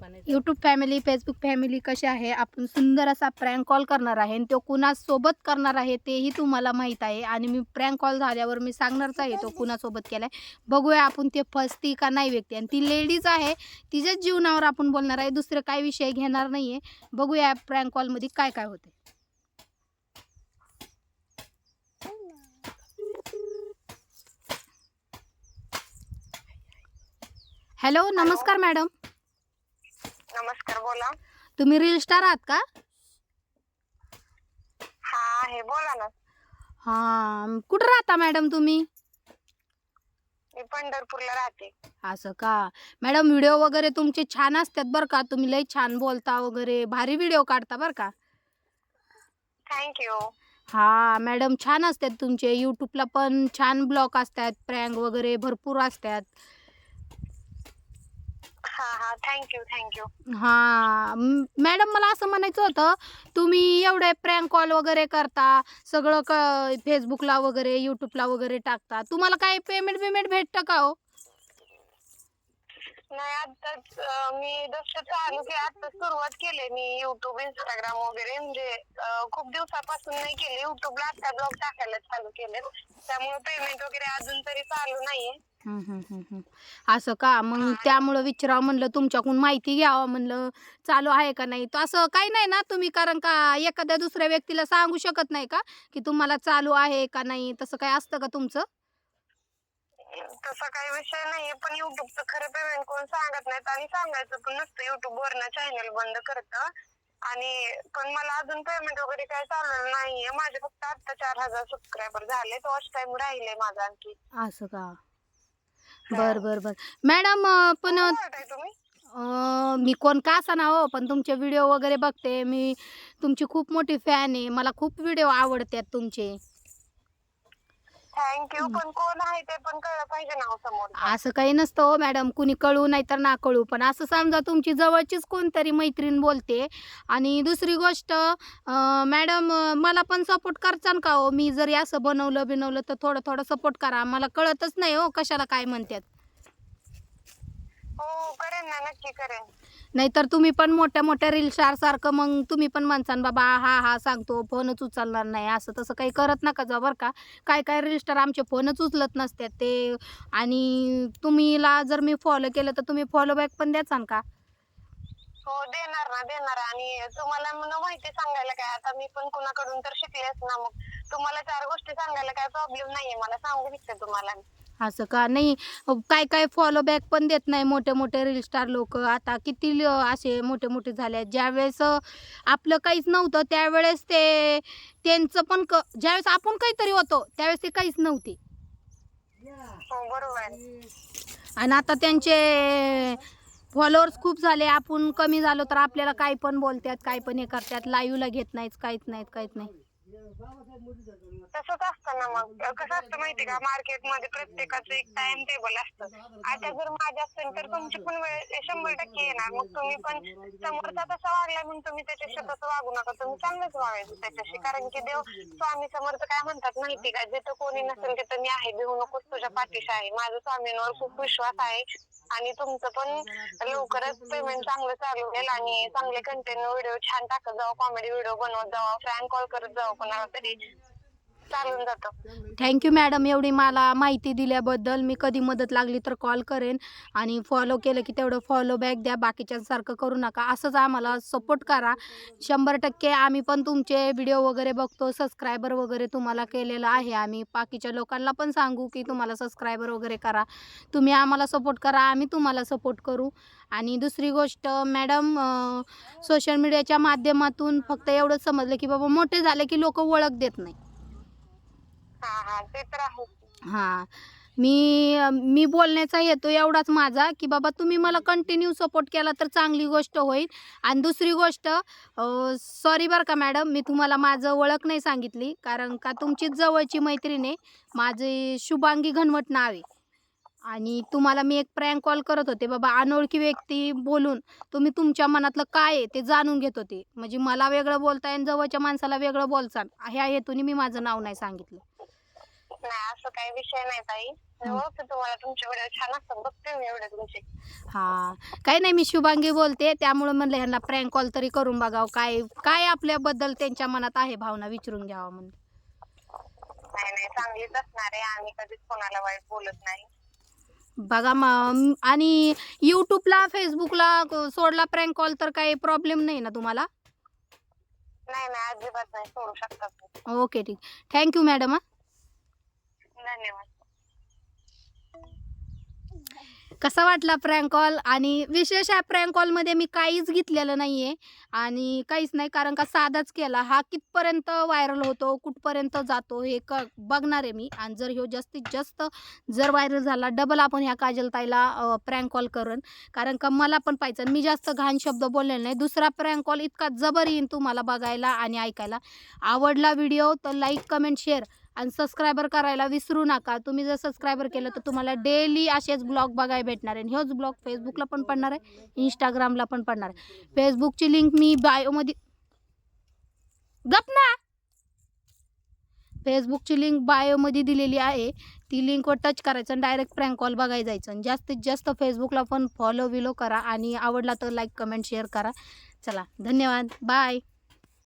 YouTube family Facebook family कशी आहे? आपण सुंदर असा प्रँक कॉल करणार आहे आणि तो कुणासोबत करणार आहे तेही तुम्हाला माहीत आहे. आणि मी प्रँक कॉल झाल्यावर मी सांगणारच आहे तो कुणासोबत केला आहे बघूया आपण ते फसती का नाही व्यक्ती. आणि ती लेडीज आहे तिच्याच जीवनावर आपण बोलणार आहे दुसरं काय विषय घेणार नाही आहे बघूया प्रँक कॉलमध्ये काय काय होते हॅलो नमस्कार मॅडम बोला. तुम्ही रील स्टार आहात का? हा बोला ना. हां कुठं राहता मॅडम तुम्ही? मी पंढरपूरला राहते. असं का? मॅडम व्हिडिओ वगैरे तुमचे छान असतात बरं का? तुम्ही लई छान बोलता वगैरे. भारी व्हिडिओ काढता बरं का? थँक्यू हा मॅडम छान असतात तुमचे. यूट्यूबला पण छान ब्लॉग असतात. प्रँक वगैरे भरपूर असतात. हा हा. थँक्यू थँक्यू हा. म- मॅडम मला असं म्हणायचं होतं तुम्ही एवढे प्रँक कॉल वगैरे करता सगळं क फेसबुकला वगैरे यूट्यूबला वगैरे टाकता तुम्हाला काय पेमेंट बिमेंट भेटतं का हो? नाही आताच अं, मी जसं चालू की आता सुरुवात केली मी युट्यूब इंस्टाग्राम वगैरे म्हणजे अं, खूप दिवसापासून नाही केले. युट्यूबला आता ब्लॉग टाकायला चालू केले त्यामुळे पेमेंट वगैरे अजून तरी चालू नाहीये. असं का? मग त्यामुळं विचारावं म्हणलं तुमच्याकडून माहिती घ्यावं म्हणलं चालू आहे का नाही? तर असं काही नाही ना तुम्ही कारण का एखाद्या दुसऱ्या व्यक्तीला सांगू शकत नाही का की तुम्हाला चालू आहे का नाही? तसं काय असतं का तुमचं? तसा काही विषय नाहीये पण युट्यूबचं खरं पेमेंट कोण सांगत नाहीत आणि सांगायचं पण नसतं. युट्यूब वरनं चॅनल बंद करतं. आणि पण मला अजून पेमेंट वगैरे काय चाललेलं नाहीये. माझे फक्त आता चार हजार सबस्क्रायबर झाले वॉच टाइम राहिले माझा आणखी. असं का? बर बर बर. मॅडम अं, पण कोण बोलताय तुम्ही? अं, मी कोण का असा ना हो पण तुमचे व्हिडिओ वगैरे बघते. मी तुमची खूप मोठी फॅन आहे. मला खूप व्हिडिओ आवडतात तुमचे. थँक्यू पण कोण आहे ते पण कळलं पाहिजे ना हो समोर. असं काही नसतं हो मॅडम कुणी कळू नाही तर ना कळू. पण असं समजा तुमची जवळचीच कोणतरी मैत्रीण बोलते. आणि दुसरी गोष्ट अं, मॅडम अं, मला पण सपोर्ट करचाल का हो? मी जरी असं बनवलं बिनवलं तर थोडं थोडं सपोर्ट करा. मला कळतच नाही हो कशाला काय म्हणतात हो करेन ना. नक्की करेन. नाहीतर तुम्ही पण मोठ्या मोठ्या रील सारखं मग तुम्ही पण म्हणसान बाबा हा हा सांगतो फोनच उचलणार नाही. असं तसं काही करत नका जा बरं का. काय काय रीलस्टार आमचे फोनच उचलत नसतात ते. आणि तुम्हीला जर मी फॉलो केलं तर तुम्ही फॉलो बॅक पण द्याचान का? हो देणार ना देणार. आणि तुम्हाला मला माहिती सांगायला काय आता मी पण कुणाकडून तर शिकलेच ना मग. तुम्हाला चार गोष्टी सांगायला काय प्रॉब्लेम नाहीये. मला सांगू शकते तुम्हाला. असं का? नाही काय काय फॉलो बॅक पण देत नाही मोठे मोठे रील स्टार लोक. आता किती असे मोठे मोठे झाले आहेत. ज्यावेळेस आपलं काहीच नव्हतं त्यावेळेस ते त्यांचं पण क ज्यावेळेस आपण काहीतरी होतो त्यावेळेस ते काहीच नव्हते. हो. आणि आता त्यांचे फॉलोअर्स खूप झाले. आपण कमी झालो तर आपल्याला काय पण बोलतात काय पण हे करतात. लाईव्हला घेत नाहीत काहीच नाहीत काहीच नाही. तसंच असतं ना मग. कसं असतं माहितीये का? मार्केटमध्ये प्रत्येकाचं एक टाइम टेबल असतं. आता जर माझ्या असेल तर तुमची पण वेळ शंभर टक्के येणार. मग तुम्ही पण समोरचा तसा वागलाय म्हणून तुम्ही त्याच्याशी तसं वागू नका. तुम्ही चांगलंच वागायचं त्याच्याशी. कारण की देव स्वामी समर्थ काय म्हणतात माहिती का? जिथं कोणी नसेल तिथं मी आहे. भिवू नकोस तुझ्या पाठीशी आहे. माझा स्वामींवर खूप विश्वास आहे. आणि तुमचं पण लवकरच पेमेंट चांगलं चालू होईल आणि चांगले कंटेंट व्हिडिओ छान टाकत जावा कॉमेडी व्हिडिओ बनवत जावा फ्रँक कॉल करत जावा कोणाला तरी. चालून थँक्यू मॅडम एवढी मला माहिती दिल्याबद्दल मी कधी मदत लागली तर कॉल करेन. आणि फॉलो केलं की तेवढं फॉलो बॅक द्या. बाकीच्यांसारखं करू नका. असंच आम्हाला सपोर्ट करा. शंभर टक्के आम्ही पण तुमचे व्हिडिओ वगैरे बघतो. सबस्क्रायबर वगैरे तुम्हाला केलेलं आहे. आम्ही बाकीच्या लोकांना पण सांगू की तुम्हाला सबस्क्रायबर वगैरे करा. तुम्ही आम्हाला सपोर्ट करा. आम्ही तुम्हाला सपोर्ट करू. आणि दुसरी गोष्ट मॅडम सोशल मीडियाच्या माध्यमातून फक्त एवढंच समजलं की बाबा मोठे झाले की लोक ओळख देत नाही. हा हा ते तर आहे हां. मी मी बोलण्याचा हेतू एवढाच माझा की बाबा तुम्ही मला कंटिन्यू सपोर्ट केला तर चांगली गोष्ट होईल. आणि दुसरी गोष्ट सॉरी बरं का मॅडम मी तुम्हाला माझं ओळख नाही सांगितली कारण का तुमचीच जवळची मैत्रीण आहे. माझी शुभांगी घनवट नाव आहे. आणि तुम्हाला मी एक प्रँक कॉल करत होते बाबा अनोळखी व्यक्ती बोलून तुम्ही तुमच्या मनातलं काय आहे ते जाणून घेत होते. म्हणजे मला वेगळं बोलताय आणि जवळच्या माणसाला वेगळं बोलचाल ह्या हेतूने मी माझं नाव नाही सांगितलं. नाही असं काही विषय नाही ताई. मी ओळखते तुम्हाला तुमचे व्हिडिओ छान असतात बघते मी एवढे तुमचे. हा काही नाही मी शुभांगी बोलते. त्यामुळे म्हणलं ह्यांना प्रँक कॉल तरी करून बघावं. काय काय आपल्याबद्दल त्यांच्या मनात आहे भावना विचारून घ्यावं म्हणून. नाही नाही चांगलीच असणार आहे. आम्ही कधीच कोणाला वाईट बोलत नाही. बघा मग आणि यूट्यूबला फेसबुकला क- सोडला प्रँक कॉल तर काही प्रॉब्लेम नाही ना तुम्हाला? नाही नाही अजिबात नाही सोडू शकतात. ओके ठीक. थँक्यू मॅडम हा. कसा वाटला प्रँक कॉल आणि विशेष या प्रँक कॉलमध्ये मी काहीच घेतलेलं नाहीये. आणि काहीच नाही कारण का साधाच केला. हा कितपर्यंत व्हायरल होतो कुठपर्यंत जातो हे क बघणार आहे मी. आणि जर ह्यो जास्तीत जास्त जर व्हायरल झाला डबल आपण ह्या काजलताईला प्रँक कॉल करून. कारण का मला पण पाहिजे मी जास्त घाण शब्द बोललेला नाही. दुसरा प्रँक कॉल इतका जबर येईन तुम्हाला बघायला आणि ऐकायला. आवडला व्हिडिओ तर लाईक कमेंट शेअर आणि सबस्क्रायबर करायला विसरू नका. तुम्ही जर सबस्क्रायबर केलं तर तुम्हाला डेली असेच ब्लॉग बघायला भेटणार आहे. आणि ह्योच ब्लॉग फेसबुकला पण पडणार आहे इंस्टाग्रामला पण पडणार आहे. फेसबुकची लिंक मी बायोमध्ये गप ना! फेसबुकची लिंक बायोमध्ये दिलेली आहे. ती लिंकवर टच करायचं आणि डायरेक्ट प्रँक कॉल बघायला जायचं. आणि जास्तीत जास्त फेसबुकला पण फॉलो विलो करा. आणि आवडला तर लाईक कमेंट शेअर करा. चला धन्यवाद. बाय